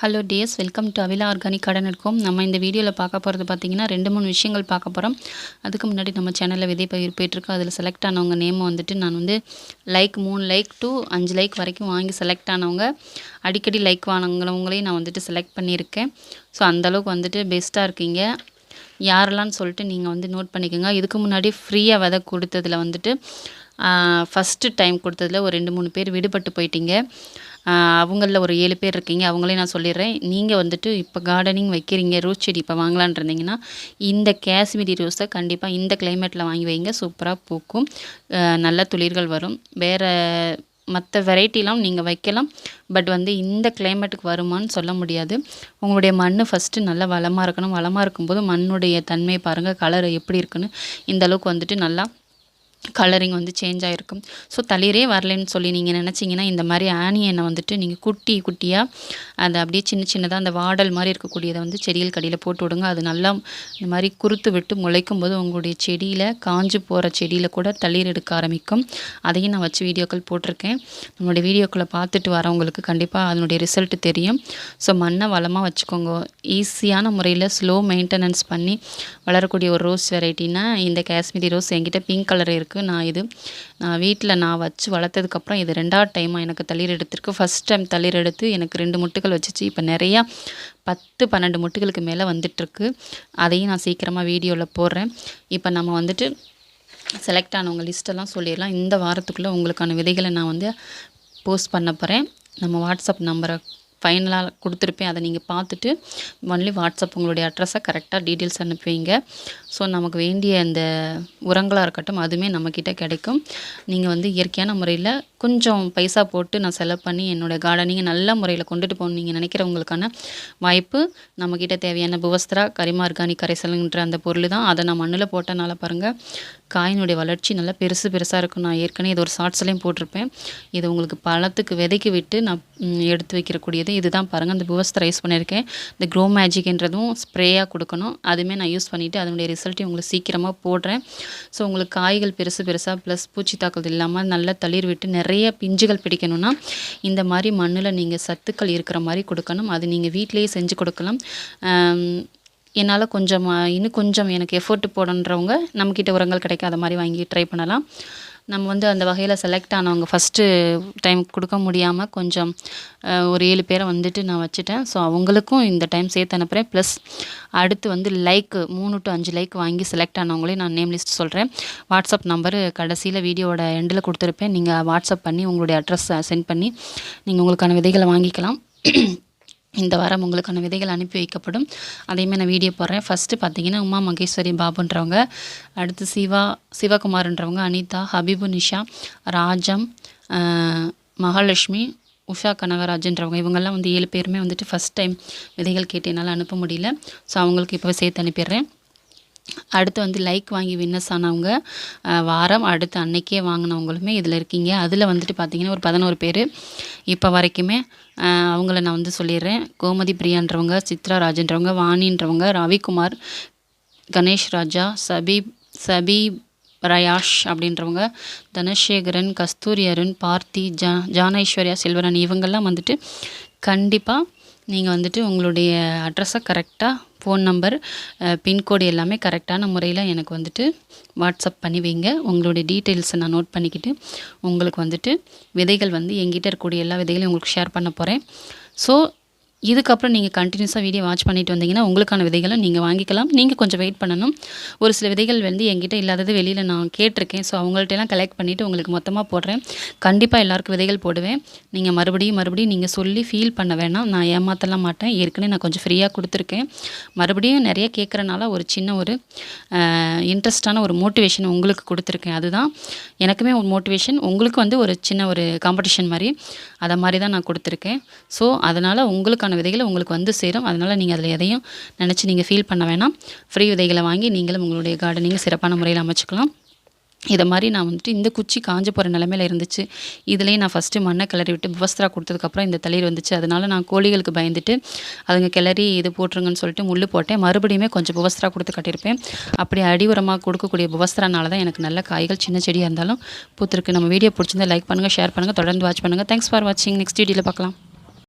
Hello DS welcome to Avila organic garden இருக்கும் நம்ம இந்த வீடியோவில் பார்க்க போகிறது பார்த்திங்கன்னா ரெண்டு மூணு விஷயங்கள் பார்க்க போகிறோம் அதுக்கு முன்னாடி நம்ம சேனலில் விதை பயிர் போயிட்டுருக்கோம் அதில் செலக்ட் ஆனவங்க நேம் வந்துட்டு நான் வந்து லைக் மூணு லைக் டு அஞ்சு லைக் வரைக்கும் வாங்கி செலக்ட் ஆனவங்க அடிக்கடி லைக் வாங்கினவங்களையும் நான் வந்துட்டு செலக்ட் பண்ணியிருக்கேன். ஸோ அந்தளவுக்கு வந்துட்டு பெஸ்ட்டாக இருக்கீங்க. யாரெல்லாம்னு சொல்லிட்டு நீங்கள் வந்து நோட் பண்ணிக்கோங்க. இதுக்கு முன்னாடி ஃப்ரீயாக விதை கொடுத்ததில் வந்துட்டு ஃபஸ்ட்டு டைம் கொடுத்ததில் ஒரு ரெண்டு மூணு பேர் விடுபட்டு போயிட்டீங்க. அவங்களில் ஒரு ஏழு பேர் இருக்கீங்க அவங்களையும் நான் சொல்லிடுறேன். நீங்கள் வந்துட்டு இப்போ கார்டனிங் வைக்கிறீங்க ரோஸ் செடி இப்போ வாங்கலான் இருந்தீங்கன்னா இந்த காஷ்மீரி ரோஸை கண்டிப்பாக இந்த கிளைமேட்டில் வாங்கி வைங்க சூப்பராக பூக்கும். நல்ல துளிர்கள் வரும். வேறு மற்ற வெரைட்டிலாம் நீங்கள் வைக்கலாம். பட் வந்து இந்த கிளைமேட்டுக்கு வருமானு சொல்ல முடியாது. உங்களுடைய மண் ஃபஸ்ட்டு நல்லா வளமாக இருக்கணும். வளமாக இருக்கும்போது மண்ணுடைய தன்மையை பாருங்கள் கலர் எப்படி இருக்குன்னு இந்த அளவுக்கு வந்துட்டு நல்லா கலரிங் வந்து சேஞ்ச் ஆகிருக்கும் ஸோ தளிரே வரலன்னு சொல்லி நீங்கள் நினச்சிங்கன்னா இந்த மாதிரி ஆனியனை வந்துட்டு நீங்கள் குட்டி குட்டியாக அதை அப்படியே சின்ன சின்னதாக அந்த வாடல் மாதிரி இருக்கக்கூடியதை வந்து செடியில் கடியில் போட்டு விடுங்க. அது நல்லா இந்த மாதிரி குறுத்து விட்டு முளைக்கும் போது உங்களுடைய செடியில் காஞ்சு போகிற செடியில் கூட தளிர் எடுக்க ஆரம்பிக்கும். அதையும் நான் வச்சு வீடியோக்கள் போட்டிருக்கேன். நம்மளுடைய வீடியோக்களை பார்த்துட்டு வரவங்களுக்கு கண்டிப்பாக அதனுடைய ரிசல்ட் தெரியும். ஸோ மண்ணை வளமாக வச்சுக்கோங்க. ஈஸியான முறையில் ஸ்லோ மெயின்டெனன்ஸ் பண்ணி வளரக்கூடிய ஒரு ரோஸ் வெரைட்டினா இந்த காஷ்மீரி ரோஸ் என்கிட்ட பிங்க் கலர் இருக்குது இருக்குது நான் இது நான் வீட்டில் நான் வச்சு வளர்த்ததுக்கப்புறம் இது ரெண்டாவது டைமாக எனக்கு தளிர் எடுத்திருக்கு. ஃபஸ்ட் டைம் தளிர் எடுத்து எனக்கு ரெண்டு முட்டுகள் வச்சிச்சு. இப்போ நிறையா பத்து பன்னெண்டு முட்டுகளுக்கு மேலே வந்துட்டுருக்கு. அதையும் நான் சீக்கிரமாக வீடியோவில் போடுறேன். இப்போ நம்ம வந்துட்டு செலக்ட் ஆனவங்க லிஸ்ட்டெல்லாம் சொல்லிடலாம். இந்த வாரத்துக்குள்ளே உங்களுக்கான விதைகளை நான் வந்து போஸ்ட் பண்ண போகிறேன் நம்ம வாட்ஸ்அப் நம்பரை ஃபைனலாக கொடுத்துருப்பேன். அதை நீங்கள் பார்த்துட்டு ஒன்லி வாட்ஸ்அப் உங்களுடைய அட்ரஸை கரெக்டாக டீட்டெயில்ஸ் அனுப்புவீங்க. ஸோ நமக்கு வேண்டிய அந்த உரங்களாக இருக்கட்டும் அதுவுமே நம்மக்கிட்ட கிடைக்கும். நீங்கள் வந்து இயற்கையான முறையில் கொஞ்சம் பைசா போட்டு நான் செலவு பண்ணி என்னோடய கார்டனிங்கை நல்ல முறையில் கொண்டுட்டு போகணும் நீங்கள் நினைக்கிறவங்களுக்கான வாய்ப்பு நம்மக்கிட்ட தேவையான புவஸ்திரா கரிமா ஆர்கானிக் கரைசலுன்ற அந்த பொருள் தான் அதை நான் மண்ணில் போட்டனால பாருங்கள் காயினுடைய வளர்ச்சி நல்லா பெருசு பெருசாக இருக்கும். நான் ஏற்கனவே இது ஒரு ஷார்ட்ஸ்லேயும் போட்டிருப்பேன். இது உங்களுக்கு பழத்துக்கு விதைக்கு விட்டு நான் எடுத்து வைக்கிறக்கூடியது இதுதான் பாருங்கள் அந்த புவஸ்திரா யூஸ் பண்ணியிருக்கேன். இந்த க்ரோ மேஜிக்ன்றதும் ஸ்ப்ரேயாக கொடுக்கணும். அதுவுமே நான் யூஸ் பண்ணிவிட்டு அதனுடைய ரிசல்ட்டையும் உங்களுக்கு சீக்கிரமாக போடுறேன். ஸோ உங்களுக்கு காய்கள் பெருசு பெருசாக ப்ளஸ் பூச்சி தாக்குதல் இல்லாமல் நல்லா தளிர் விட்டு நிறைய பிஞ்சுகள் பிடிக்கணும்னா இந்த மாதிரி மண்ணில் நீங்கள் சத்துக்கள் இருக்கிற மாதிரி கொடுக்கணும். அது நீங்கள் வீட்டிலேயே செஞ்சு கொடுக்கலாம். என்னால் கொஞ்சம் இன்னும் கொஞ்சம் எனக்கு எஃபோர்ட் போடன்றவங்க நம்மக்கிட்ட உரங்கள் கிடைக்காத மாதிரி வாங்கி ட்ரை பண்ணலாம். நம்ம வந்து அந்த வகையில் செலக்ட் ஆனவங்க ஃபஸ்ட்டு டைம் கொடுக்க முடியாமல் கொஞ்சம் ஒரு ஏழு பேரை வந்துட்டு நான் வச்சுட்டேன். ஸோ அவங்களுக்கும் இந்த டைம் சேர்த்து அனுப்புகிறேன் ப்ளஸ் அடுத்து வந்து லைக்கு மூணு டு அஞ்சு லைக் வாங்கி செலக்ட் ஆனவங்களையும் நான் நேம் லிஸ்ட் சொல்கிறேன் வாட்ஸ்அப் நம்பரு கடைசியில் வீடியோட எண்டில் கொடுத்துருப்பேன். நீங்கள் வாட்ஸ்அப் பண்ணி உங்களுடைய அட்ரஸ் சென்ட் பண்ணி நீங்கள் உங்களுக்கான விதைகளை வாங்கிக்கலாம். இந்த வாரம் உங்களுக்கான விதைகள் அனுப்பி வைக்கப்படும். அதையுமே நான் வீடியோ போடுறேன். ஃபஸ்ட்டு பார்த்தீங்கன்னா உமா மகேஸ்வரி பாபுன்றவங்க அடுத்து சிவா சிவகுமார்ன்றவங்க அனிதா ஹபீபு நிஷா ராஜம் மகாலட்சுமி உஷா கனகராஜன்றவங்க இவங்கெல்லாம் வந்து ஏழு பேருமே வந்துட்டு ஃபஸ்ட் டைம் விதைகள் கேட்டு என்னால் அனுப்ப முடியல. ஸோ அவங்களுக்கு இப்போ சேர்த்து அனுப்பிடுறேன். அடுத்து வந்து லைக் வாங்கி வின்னஸ் ஆனவங்க வாரம் அடுத்து அன்னைக்கே வாங்கினவங்களுமே இதில் இருக்கீங்க. அதில் வந்துட்டு பார்த்திங்கன்னா ஒரு பதினோரு பேர். இப்போ வரைக்குமே அவங்கள நான் வந்து சொல்லிடுறேன். கோமதி பிரியான்றவங்க சித்ரா ராஜன்றவங்க வாணின்றவங்க ரவிக்குமார் கணேஷ் ராஜா சபீப் சபீப் ரயாஷ் அப்படின்றவங்க தனசேகரன் கஸ்தூரி அருண் பார்த்தி ஜா ஜானேஸ்வர்யா செல்வரன் இவங்கெல்லாம் வந்துட்டு கண்டிப்பாக நீங்கள் வந்துட்டு உங்களுடைய அட்ரஸை கரெக்டாக ஃபோன் நம்பர் பின்கோடு எல்லாமே கரெக்டான முறையில் எனக்கு வந்துட்டு வாட்ஸ்அப் பண்ணி வைங்க. உங்களுடைய டீட்டெயில்ஸை நான் நோட் பண்ணிக்கிட்டு உங்களுக்கு வந்துட்டு விதைகள் வந்து எங்கிட்ட இருக்கக்கூடிய எல்லா விதைகளையும் உங்களுக்கு ஷேர் பண்ண போகிறேன் ஸோ இதுக்கப்புறம் நீங்கள் கண்டினியூஸாக வீடியோ வாட்ச் பண்ணிட்டு வந்தீங்கன்னா உங்களுக்கான விதைகளை நீங்கள் வாங்கிக்கலாம். நீங்கள் கொஞ்சம் வெயிட் பண்ணணும். ஒரு சில விதைகள் வந்து என்கிட்ட இல்லாதது வெளியில் நான் கேட்டிருக்கேன். ஸோ அவங்கள்ட்டெல்லாம் கலெக்ட் பண்ணிவிட்டு உங்களுக்கு மொத்தமாக போடுறேன். கண்டிப்பாக எல்லாருக்கும் விதைகள் போடுவேன். நீங்கள் மறுபடியும் மறுபடியும் நீங்கள் சொல்லி ஃபீல் பண்ண வேணாம். நான் ஏமாற்றலாம் மாட்டேன். ஏற்கனவே நான் கொஞ்சம் ஃப்ரீயாக கொடுத்துருக்கேன். மறுபடியும் நிறைய கேட்குறனால ஒரு சின்ன ஒரு இன்ட்ரெஸ்டான ஒரு மோட்டிவேஷன் உங்களுக்கு கொடுத்துருக்கேன். அதுதான் எனக்குமே ஒரு மோட்டிவேஷன் உங்களுக்கு வந்து ஒரு சின்ன ஒரு காம்படிஷன் மாதிரி. அதை மாதிரி தான் நான் கொடுத்துருக்கேன். ஸோ அதனால் உங்களுக்கான தேவையான விதைகளை உங்களுக்கு வந்து சேரும். அதனால் நீங்கள் அதில் எதையும் நினச்சி நீங்கள் ஃபீல் பண்ண வேணாம். ஃப்ரீ விதைகளை வாங்கி நீங்களும் உங்களுடைய கார்டனிங்கை சிறப்பான முறையில் அமைச்சிக்கலாம். இதை மாதிரி நான் வந்துட்டு இந்த குச்சி காஞ்ச போகிற நிலமையில இருந்துச்சு. இதுலேயே நான் ஃபஸ்ட்டு மண்ணை கிளறி விட்டு புவஸ்திரா கொடுத்ததுக்கப்புறம் இந்த தளிர் வந்துச்சு. அதனால் நான் கோழிகளுக்கு பயந்துட்டு அதுங்க கிளறி இது போட்டுருங்கன்னு சொல்லிட்டு முள் போட்டேன். மறுபடியுமே கொஞ்சம் புவஸ்திரா கொடுத்து கட்டியிருப்பேன். அப்படி அடி உரமாக கொடுக்கக்கூடிய புவஸ்திரானால தான் எனக்கு நல்ல காய்கள் சின்ன செடியாக இருந்தாலும் பூத்துருக்கு. நம்ம வீடியோ பிடிச்சிருந்தா லைக் பண்ணுங்கள் ஷேர் பண்ணுங்கள் தொடர்ந்து வாட்ச் பண்ணுங்கள் தேங்க்ஸ் ஃபார் வாட்சிங் நெக்ஸ்ட் வீடியோவில் பார்க்கலாம்.